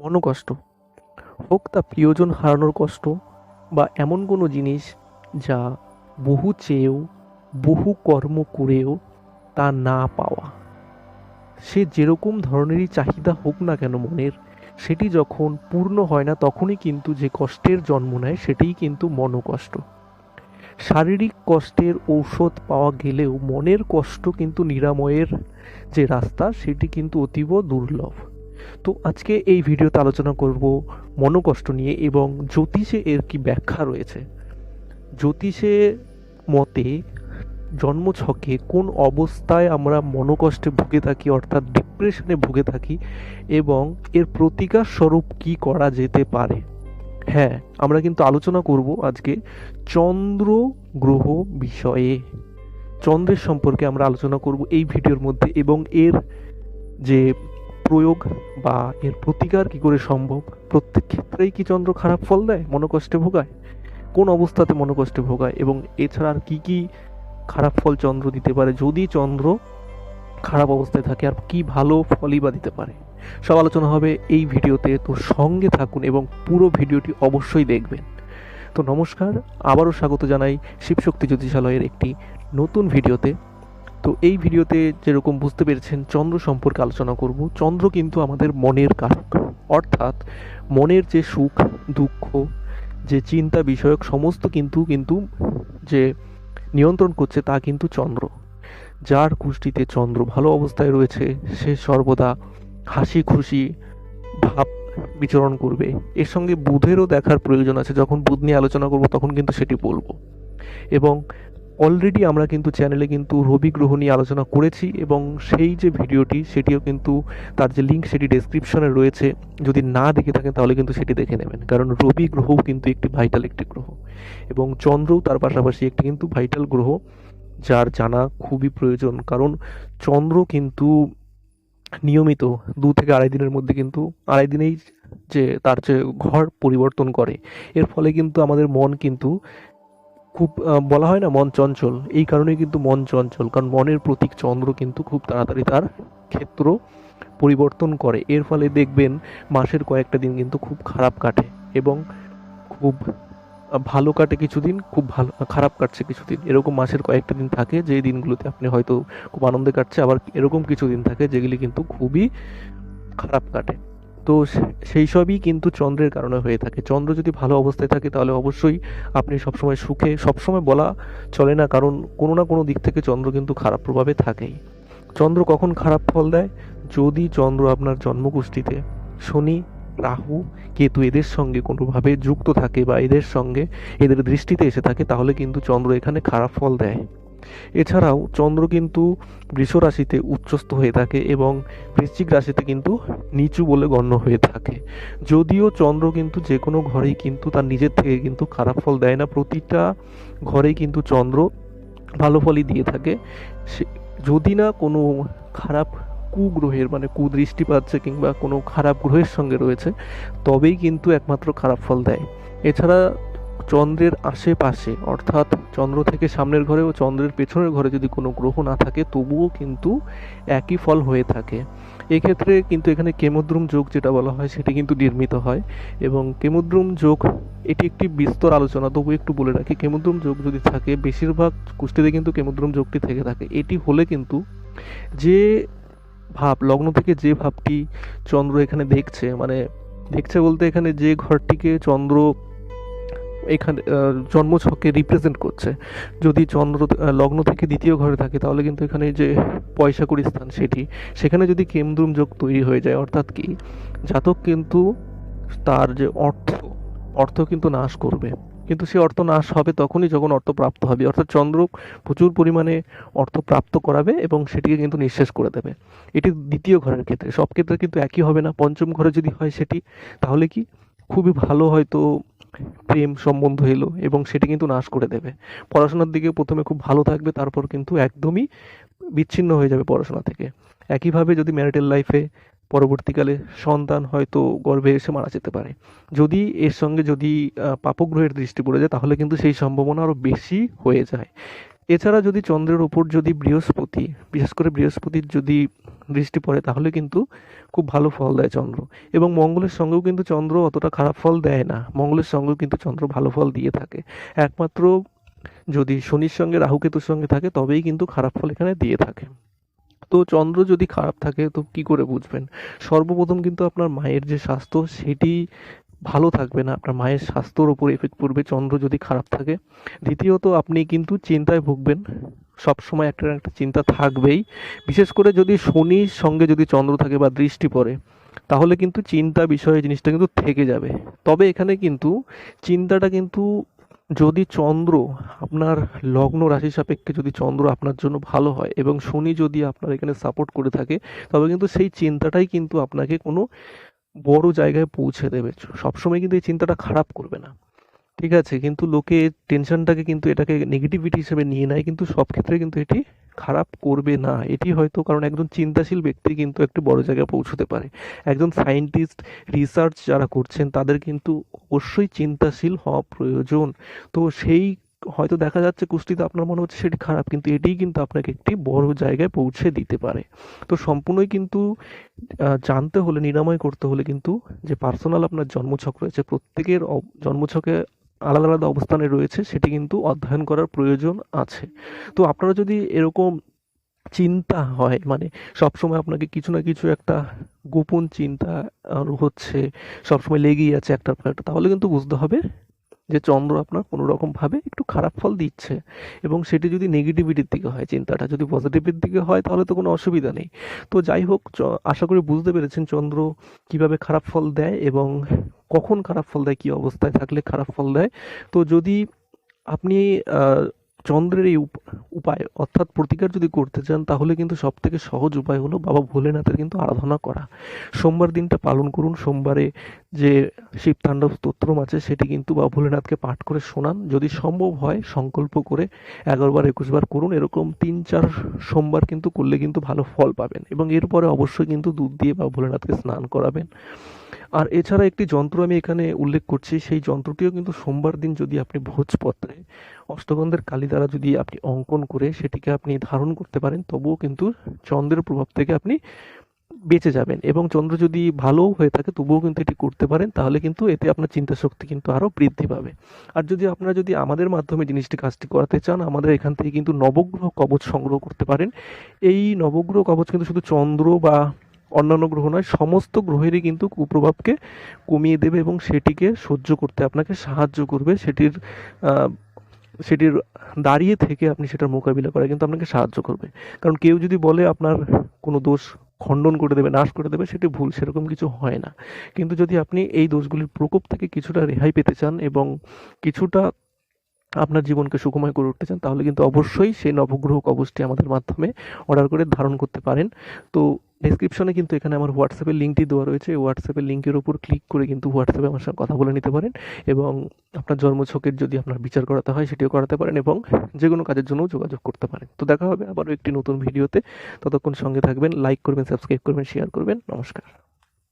মনোকষ্ট হোক তা প্রিয়জন হারানোর কষ্ট বা এমন কোনো জিনিস যা বহু চেয়েও, বহু কর্ম করেও তা না পাওয়া। সে যেরকম ধরনেরই চাহিদা হোক না কেন মনের, সেটি যখন পূর্ণ হয় না তখনই কিন্তু যে কষ্টের জন্ম নেয় সেটিই কিন্তু মনোকষ্ট। শারীরিক কষ্টের ঔষধ পাওয়া গেলেও মনের কষ্ট কিন্তু নিরাময়ের যে রাস্তা সেটি কিন্তু অতীব দুর্লভ। তো আজকে এই ভিডিওতে আলোচনা করব মনোকষ্ট নিয়ে এবং জ্যোতিষে এর কি ব্যাখ্যা রয়েছে। জ্যোতিষে মতে জন্মছকে কোন অবস্থায় আমরা মনোকষ্টে ভুগে থাকি অর্থাৎ ডিপ্রেশনে ভুগে থাকি এবং এর প্রতিকার স্বরূপ কি করা যেতে পারে? হ্যাঁ আমরা কিন্তু আলোচনা করব আজকে চন্দ্র গ্রহ বিষয়ে। চন্দ্রের সম্পর্কে আমরা আলোচনা করব এই ভিডিওর মধ্যে এবং এর যে প্রয়োগ বা এর প্রতিকার কি করে সম্ভব? প্রত্যেক ক্ষেত্রেই কি চন্দ্র খারাপ ফল দেয়? মনোকষ্টে ভোগায়? কোন অবস্থাতে মনোকষ্টে ভোগায়? এবং এছাড়া আর কী কী খারাপ ফল চন্দ্র দিতে পারে? যদি চন্দ্র খারাপ অবস্থায় থাকে, আর কি ভালো ফলই বা দিতে পারে? সব আলোচনা হবে এই ভিডিওতে। তো সঙ্গে থাকুন এবং পুরো ভিডিওটি অবশ্যই দেখবেন। তো নমস্কার। আবারও স্বাগত জানাই শিবশক্তি জ্যোতিষালয়ের একটি নতুন ভিডিওতে। তো এই ভিডিওতে যেরকম বুঝতে পেরেছেন, চন্দ্র সম্পর্কে আলোচনা করব। চন্দ্র কিন্তু আমাদের মনের কারক। অর্থাৎ মনের যে সুখ, দুঃখ, যে চিন্তা বিষয়ক সমস্ত কিন্তু কিন্তু যে নিয়ন্ত্রণ করছে তা কিন্তু চন্দ্র। যার কুষ্টিতে চন্দ্র ভালো অবস্থায় রয়েছে, সে সর্বদা হাসি খুশি ভাব বিচরণ করবে। এর সঙ্গে বুধেরও দেখার প্রয়োজন আছে। যখন বুধ নিয়ে আলোচনা করব, তখন কিন্তু সেটি বলব। এবং অলরেডি আমরা কিন্তু চ্যানেলে কিন্তু রবি গ্রহ নিয়ে আলোচনা করেছি এবং সেই যে ভিডিওটি, সেটিও কিন্তু তার যে লিঙ্ক সেটি ডেসক্রিপশনে রয়েছে। যদি না দেখে থাকেন তাহলে কিন্তু সেটি দেখে নেবেন। কারণ রবি গ্রহও কিন্তু একটি ভাইটাল একটি গ্রহ এবং চন্দ্রও তার পাশাপাশি একটি কিন্তু ভাইটাল গ্রহ, যার জানা খুবই প্রয়োজন। কারণ চন্দ্র কিন্তু নিয়মিত দু থেকে আড়াই দিনের মধ্যে কিন্তু আড়াই দিনেই যে তার যে ঘর পরিবর্তন করে। এর ফলে কিন্তু আমাদের মন কিন্তু খুব বলা হয় না মন চঞ্চল। এই কারণেই কিন্তু মন চঞ্চল, কারণ মনের প্রতীক চন্দ্র কিন্তু খুব তাড়াতাড়ি তার ক্ষেত্র পরিবর্তন করে। এর ফলে দেখবেন মাসের কয়েকটা দিন কিন্তু খুব খারাপ কাটে এবং খুব ভালো কাটে কিছুদিন, খুব ভালো, খারাপ কাটছে কিছুদিন। এরকম মাসের কয়েকটা দিন থাকে যে দিনগুলোতে আপনি হয়তো খুব আনন্দে কাটছে, আবার এরকম কিছু দিন থাকে যেগুলি কিন্তু খুবই খারাপ কাটে। তো সেই সবই কিন্তু চন্দ্রের কারণে হয়ে থাকে। চন্দ্র যদি ভালো অবস্থায় থাকে তাহলে অবশ্যই আপনি সবসময় সুখে, সবসময় বলা চলে না, কারণ কোনো না কোনো দিক থেকে চন্দ্র কিন্তু খারাপ প্রভাবে থাকেই। চন্দ্র কখন খারাপ ফল দেয়? যদি চন্দ্র আপনার জন্মগোষ্ঠীতে শনি, রাহু, কেতু এদের সঙ্গে কোনোভাবে যুক্ত থাকে বা এদের সঙ্গে এদের দৃষ্টিতে এসে থাকে, তাহলে কিন্তু চন্দ্র এখানে খারাপ ফল দেয়। এছাড়াও চন্দ্র কিন্তু বৃষ রাশিতে উচ্চস্থ হয়ে থাকে এবং বৃশ্চিক রাশিতে কিন্তু নিচু বলে গণ্য হয়ে থাকে। যদিও চন্দ্র কিন্তু যে কোনো ঘরেই কিন্তু তার নিজের থেকে কিন্তু খারাপ ফল দেয় না। প্রতিটা ঘরেই কিন্তু চন্দ্র ভালো ফলই দিয়ে থাকে। সে যদি না কোনো খারাপ কুগ্রহের মানে কুদৃষ্টি পাচ্ছে কিংবা কোনো খারাপ গ্রহের সঙ্গে রয়েছে, তবেই কিন্তু একমাত্র খারাপ ফল দেয়। এছাড়া চন্দ্রের আশেপাশে, অর্থাৎ চন্দ্র থেকে সামনের ঘরে ও চন্দ্রের পেছনের ঘরে যদি কোনো গ্রহ না থাকে, তবুও কিন্তু একই ফল হয়ে থাকে। এক্ষেত্রে কিন্তু এখানে কেমদ্রুম যোগ যেটা বলা হয়, সেটি কিন্তু নির্মিত হয়। এবং কেমদ্রুম যোগ, এটি একটি বিস্তর আলোচনা, তবু একটু বলে রাখি, কেমদ্রুম যোগ যদি থাকে, বেশিরভাগ কুষ্টিতে কিন্তু কেমদ্রুম যোগটি থেকে থাকে। এটি হলে কিন্তু যে ভাব, লগ্ন থেকে যে ভাবটি চন্দ্র এখানে দেখছে মানে দেখছে বলতে এখানে যে ঘরটিকে চন্দ্র এখানে আহ, জন্মছকে রিপ্রেজেন্ট করছে। যদি চন্দ্র লগ্ন থেকে দ্বিতীয় ঘরে থাকে তাহলে কিন্তু এখানে যে পয়সা কুড়ি স্থান সেটি। সেখানে যদি কেমদ্রুম যোগ তৈরি হয়ে যায় অর্থাৎ কি? জাতক কিন্তু তার যে অর্থ অর্থ কিন্তু নাশ করবে। কিন্তু সে অর্থ নাশ হবে তখনই যখন অর্থ প্রাপ্ত হবে। অর্থাৎ চন্দ্র প্রচুর পরিমাণে অর্থ প্রাপ্ত করাবে এবং সেটিকে কিন্তু নিঃশেষ করে দেবে। এটি দ্বিতীয় ঘরের ক্ষেত্রে। সব ক্ষেত্রে কিন্তু একই হবে না। পঞ্চম ঘরে যদি হয় সেটি তাহলে কি? খুবই ভালো হয়তো প্রেম সম্বন্ধ এলো এবং সেটি কিন্তু নাশ করে দেবে। পড়াশোনার দিকে প্রথমে খুব ভালো থাকবে, তারপর কিন্তু একদমই বিচ্ছিন্ন হয়ে যাবে পড়াশোনা থেকে। একইভাবে যদি ম্যারিটাল লাইফে পরবর্তীকালে সন্তান হয়তো গর্ভে এসে মারা যেতে পারে। যদি এর সঙ্গে যদি পাপগ্রহের দৃষ্টি পড়ে যায়, তাহলে কিন্তু সেই সম্ভাবনা আরও বেশি হয়ে যায়। এছাড়া যদি চন্দ্রের ওপর যদি বৃহস্পতি, বিশেষ করে বৃহস্পতির যদি দৃষ্টি পড়ে, তাহলে কিন্তু খুব ভালো ফল দেয় চন্দ্র। এবং মঙ্গলের সঙ্গেও কিন্তু চন্দ্র অতটা খারাপ ফল দেয় না। মঙ্গলের সঙ্গেও কিন্তু চন্দ্র ভালো ফল দিয়ে থাকে। একমাত্র যদি শনির সঙ্গে রাহুকেতুর সঙ্গে থাকে, তবেই কিন্তু খারাপ ফল এখানে দিয়ে থাকে। তো চন্দ্র যদি খারাপ থাকে, তো কি করে বুঝবেন? সর্বপ্রথম কিন্তু আপনার মায়ের যে স্বাস্থ্য, সেটি ভালো থাকবে না, আপনার মায়ের স্বাস্থ্যর ওপর এফেক্ট পড়বে, চন্দ্র যদি খারাপ থাকে। দ্বিতীয়ত, আপনি কিন্তু চিন্তায় ভুগবেন। সব সময় একটা না একটা চিন্তা থাকবেই। বিশেষ করে যদি শনির সঙ্গে যদি চন্দ্র থাকে বা দৃষ্টি পড়ে, তাহলে কিন্তু চিন্তা বিষয়ে জিনিসটা কিন্তু থেকে যাবে। তবে এখানে কিন্তু চিন্তাটা কিন্তু যদি চন্দ্র আপনার লগ্ন রাশি সাপেক্ষে যদি চন্দ্র আপনার জন্য ভালো হয় এবং শনি যদি আপনার এখানে সাপোর্ট করে থাকে, তবে কিন্তু সেই চিন্তাটাই কিন্তু আপনাকে কোনো বড় জায়গায় পৌঁছে দেবে। সবসময় কিন্তু এই চিন্তাটা খারাপ করবে না। ঠিক আছে? কিন্তু লোকে টেনশনটাকে কিন্তু এটাকে নেগেটিভিটি হিসেবে নিয়ে নেয়, কিন্তু সব ক্ষেত্রে কিন্তু এটি খারাপ করবে না। এটি হয়তো কারণ একজন চিন্তাশীল ব্যক্তি কিন্তু একটি বড় জায়গায় পৌঁছতে পারে। একজন সায়েন্টিস্ট রিসার্চ যারা করছেন, তাদের কিন্তু অবশ্যই চিন্তাশীল হওয়া প্রয়োজন। তো সেই হয়তো দেখা যাচ্ছে কুস্তিতে আপনার মনে হচ্ছে সেটি খারাপ, কিন্তু এটিই কিন্তু আপনাকে একটি বড় জায়গায় পৌঁছে দিতে পারে। তো সম্পূর্ণই কিন্তু জানতে হলে, নিরাময় করতে হলে কিন্তু যে পার্সোনাল আপনার জন্মছক রয়েছে, প্রত্যেকের জন্মছকে আলাদা আলাদা অবস্থানে রয়েছে, সেটি কিন্তু অধ্যয়ন করার প্রয়োজন আছে। তো আপনারা যদি এরকম চিন্তা হয় মানে সবসময় আপনাকে কিছু না কিছু একটা গোপন চিন্তা হচ্ছে, সবসময় লেগেই আছে একটার পর একটা, তাহলে কিন্তু বুঝতে হবে যে চন্দ্র আপনার কোনো রকমভাবে একটু খারাপ ফল দিচ্ছে এবং সেটি যদি নেগেটিভিটির দিকে হয়, চিন্তাটা যদি পজিটিভের দিকে হয়, তাহলে তো কোনো অসুবিধা নেই। তো যাই হোক আশা করি বুঝতে পেরেছেন চন্দ্র কীভাবে খারাপ ফল দেয় এবং কখন খারাপ ফল দেয়, কী অবস্থায় থাকলে খারাপ ফল দেয়। তো যদি আপনি চন্দ্রের এই উপ- উপায় অর্থাৎ প্রতিকার যদি করতে চান, তাহলে কিন্তু সব থেকে সহজ উপায় হলো বাবা ভোলেনাথের কিন্তু আরাধনা করা। সোমবার দিনটা পালন করুন। সোমবারে যে শিব তাণ্ডব স্তোত্রম আছে, সেটি কিন্তু বাবা ভোলেনাথকে পাঠ করে শোনান। যদি সম্ভব হয়, সংকল্প করে এগারোবার, একুশবার করুন। এরকম তিন চার সোমবার কিন্তু করলে কিন্তু ভালো ফল পাবেন। এবং এরপরে অবশ্যই কিন্তু দুধ দিয়ে বাবা ভোলেনাথকে স্নান করাবেন। আর এছাড়া একটি যন্ত্র আমি এখানে উল্লেখ করছি, সেই যন্ত্রটিও কিন্তু সোমবার দিন যদি আপনি ভোজপত্রে অষ্টগন্ধের কালি দ্বারা যদি আপনি অঙ্কন করে সেটিকে আপনি ধারণ করতে পারেন, তবুও কিন্তু চন্দ্রের প্রভাব থেকে আপনি বেঁচে যাবেন এবং চন্দ্র যদি ভালো হয়ে থাকে তবুও কিন্তু এটি করতে পারেন, তাহলে কিন্তু এতে আপনার চিন্তা শক্তি কিন্তু আরও বৃদ্ধি পাবে। আর যদি আপনারা যদি আমাদের মাধ্যমে জিনিসটি কাজটি করাতে চান, আমাদের এখান থেকে কিন্তু নবগ্রহ কবচ সংগ্রহ করতে পারেন। এই নবগ্রহ কবচ কিন্তু শুধু চন্দ্র বা অন্যান্য গ্রহ নয়, সমস্ত গ্রহেরই কিন্তু কুপ্রভাবকে কমিয়ে দেবে এবং সেটিকে সহ্য করতে আপনাকে সাহায্য করবে। সেটির সেটির দাঁড়িয়ে থেকে আপনি সেটার মোকাবিলা করা কিন্তু আপনাকে সাহায্য করবে। কারণ কেউ যদি বলে আপনার কোনো দোষ খণ্ডন করে দেবে, নাশ করে দেবে, সেটি ভুল, সেরকম কিছু হয় না। কিন্তু যদি আপনি এই দোষগুলির প্রকোপ থেকে কিছুটা রেহাই পেতে চান এবং কিছুটা আপনার জীবনকে সুখময় করে উঠতে চান, তাহলে কিন্তু অবশ্যই সেই নবগ্রহ কবচটি আমাদের মাধ্যমে অর্ডার করে ধারণ করতে পারেন। তো ডেসক্রিপশনে কিন্তু এখানে আমার হোয়াটসঅ্যাপের লিঙ্কটি দেওয়া রয়েছে। এই হোয়াটসঅ্যাপের লিঙ্কের উপর ক্লিক করে কিন্তু হোয়াটসঅ্যাপে আমার সঙ্গে কথা বলে নিতে পারেন এবং আপনার জন্মছকের যদি আপনার বিচার করাতে হয় সেটিও করাতে পারেন এবং যে কোনো কাজের জন্যও যোগাযোগ করতে পারেন। তো দেখা হবে আবারও একটি নতুন ভিডিওতে ততক্ষণ সঙ্গে থাকবেন লাইক করবেন সাবস্ক্রাইব করবেন শেয়ার করবেন। নমস্কার।